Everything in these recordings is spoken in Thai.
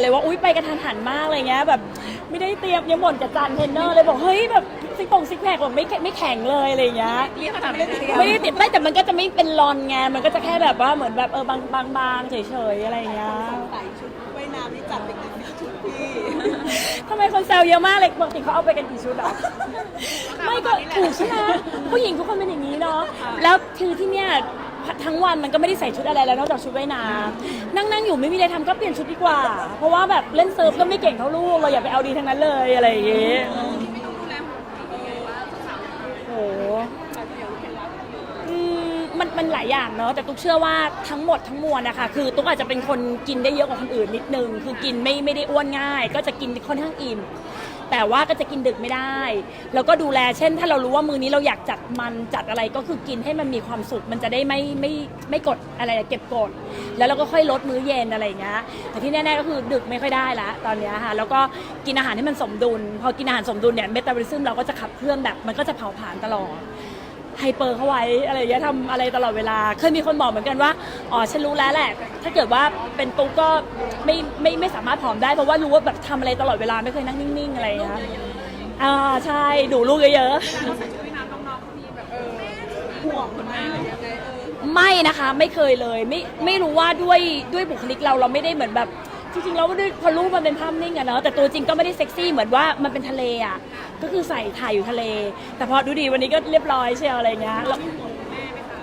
เลยว่าอุ้ยไปกระทันหันมากอะไรเงี้ยแบบไม่ได้เตรียมยังบ่นกับจันเทรนเนอร์เลยบอกเฮ้ยแบบซิกปงซิกแพคแบบไม่แข็งไม่แข็งเลยอะไรเงี้ยเรียกขนาดนี้เลยไม่ได้ติดไม่แต่มันก็จะไม่เป็นรอนไงมันก็จะแค่แบบว่าเหมือนแบบเออบางบางบางเฉยๆอะไรเงี้ยใส่ชุดว่ายน้ำนี่จัดเป็นกี่ชุดพี่ทำไมคนแซวเยอะมากเลยปกติเขาเอาไปกันกี่ชุดอะไม่ก็ถูกใช่ไหมผู้หญิงทุกคนเป็นอย่างนี้เนาะแล้วคือที่เนี่ย ทั้งวันมันก็ไม่ได้ใส่ชุดอะไรแล้วนอกจากชุดว่ายน้ำนั่งนั่งอยู่ไม่มีอะไรทำก็เปลี่ยนชุดดีกว่า เพราะว่าแบบเล่นเซิร์ฟก็ไม่เก่งเท่าลูกเราอย่าไปเอาดีทั้งนั้นเลยอะไรอย่างเงี้ยโอ้โหอืมมันมันหลายอย่างเนาะแต่ตุ๊กเชื่อว่าทั้งหมดทั้งมวลนะคะคือตุ๊กอาจจะเป็นคนกินได้เยอะกว่าคนอื่นนิดนึง คือกินไม่ไม่ได้อ้วนง่าย ก็จะกินค่อนข้างอิ่ม แต่ว่าก็จะกินดึกไม่ได้ แล้วก็ดูแลเช่น ถ้าเรารู้ว่ามือนี้เราอยากจัดมันจัดอะไรก็คือกินให้มันมีความสุขมันจะได้ไม่ไม่ไม่กดอะไรเก็บกด แล้วเราก็ค่อยลดมื้อเย็นอะไรอย่างเงี้ยแต่ที่แน่ๆก็คือดึกไม่ค่อยได้ละตอนเนี้ยค่ะแล้วก็กินอาหารให้มันสมดุล พอกินอาหารสมดุลเนี่ยเมตาบอลิซึมเราก็จะขับเคลื่อนแบบมันก็จะเผาผลาญตลอดไฮเปอร์เข้าไว้อะไรอย่างเงี้ยทำอะไรตลอดเวลา เคยมีคนบอกเหมือนกันว่า อ๋อ ฉันรู้แล้วแหละ ถ้าเกิดว่าเป็นตุ๊กก็ไม่ไม่ไม่สามารถผอมได้เพราะว่ารู้ว่าแบบทำอะไรตลอดเวลาไม่เคยนั่งนิ่งๆอะไรอย่างเงี้ยอ่าใช่ดูลูกเยอะๆห่วงคุณแม่หรือยังไงเออไม่นะคะไม่เคยเลยไม่ไม่รู้ว่าด้วยด้วยบุคลิกเราเราไม่ได้เหมือนแบบจริงๆเราด้วยพอรูปมันเป็นภาพนิ่งอะเนาะแต่ตัวจริงก็ไม่ได้เซ็กซี่เหมือนว่ามันเป็นทะเลอะก็คือใส่ถ่ายอยู่ทะเล แต่พอดูดีวันนี้ก็เรียบร้อยเชียวอะไรเงี้ยแล้ว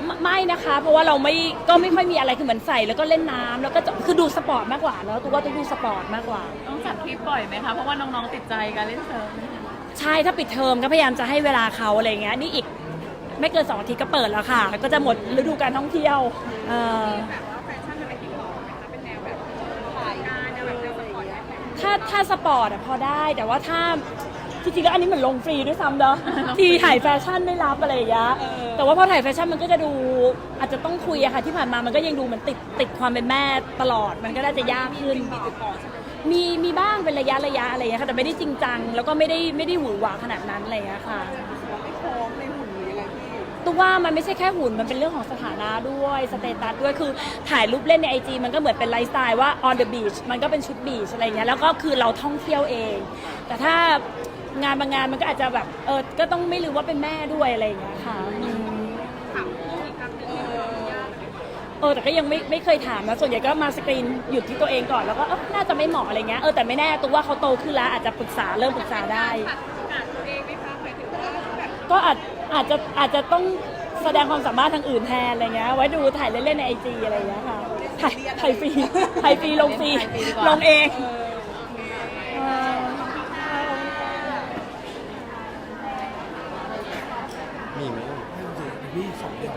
ไม่ไม่นะคะ เพราะว่าเราไม่ก็ไม่ค่อยมีอะไรคือเหมือนใส่แล้วก็เล่นน้ำแล้วก็จะคือดูสปอร์ตมากกว่าเนาะตัวว่าต้องดูสปอร์ตมากกว่า ต้องจัดทริปบ่อยไหมคะ เพราะว่าน้องๆติดใจการเล่นเซิร์ฟใช่ถ้าปิดเทอมก็พยายามจะให้เวลาเขาอะไรเงี้ยนี่อีกไม่เกินสองอาทิตย์ก็เปิดแล้วค่ะ ก็จะหมดฤดูการท่องเที่ยวเออถ่ายงานแบบเอออย่างเงี้ยถ้าถ้าสปอร์ตอะพอได้ แต่ว่าถ้า จริงๆแล้วอันนี้เหมือนลงฟรีด้วยซ้ำเนาะทีถ่ายแฟชั่นไม่รับอะไรอย่างเงี้ยแต่ว่าพอถ่ายแฟชั่นมันก็จะดูอาจจะต้องคุยอะค่ะที่ผ่านมามันก็ยังดูเหมือนติดติดความเป็นแม่ตลอด มันก็น่าจะยากขึ้น มีมีบ้างเป็นระยะระยะอะไรอย่างเงี้ยค่ะแต่ไม่ได้จริงจังแล้วก็ไม่ได้ไม่ได้หวือหวาขนาดนั้นอะไรอย่างเงี้ยค่ะเราไม่พร้อมในหุ่นหรือยังไงพี่ตัวว่ามันไม่ใช่แค่หุ่น มันเป็นเรื่องของสถานะด้วยสเตตัสด้วยคือถ่ายรูปเล่นในไอจีมันก็เหมือนเป็นไลฟ์สไตล์ว่า on the beach มันก็เป็นชุดบีชอะไรเงี้ยแล้วก็คือเราท่องเที่ยวเอง แต่ถ้า งานบางงานมันก็อาจจะแบบเออก็ต้องไม่ลืมว่าเป็นแม่ด้วยอะไรอย่างเงี้ยค่ะอืมเออแต่ก็ยังไม่ไม่เคยถามนะส่วนใหญ่ก็มาสกรีนหยุดที่ตัวเองก่อนแล้วก็เออน่าจะไม่เหมาะอะไรเงี้ยเออแต่ไม่แน่ตัวว่าเขาโตขึ้นแล้วอาจจะปรึกษาเริ่มปรึกษาได้ ก็อาจอาจจะอาจจะต้องแสดงความสามารถทางอื่นแทนอะไรเงี้ยไว้ดูถ่ายเล่นๆในไอจีอะไรอย่างเงี้ยค่ะถ่ายถ่ายฟรีถ่ายฟรีลงฟรีลงเองเออ มีไหมพี่สองเดียว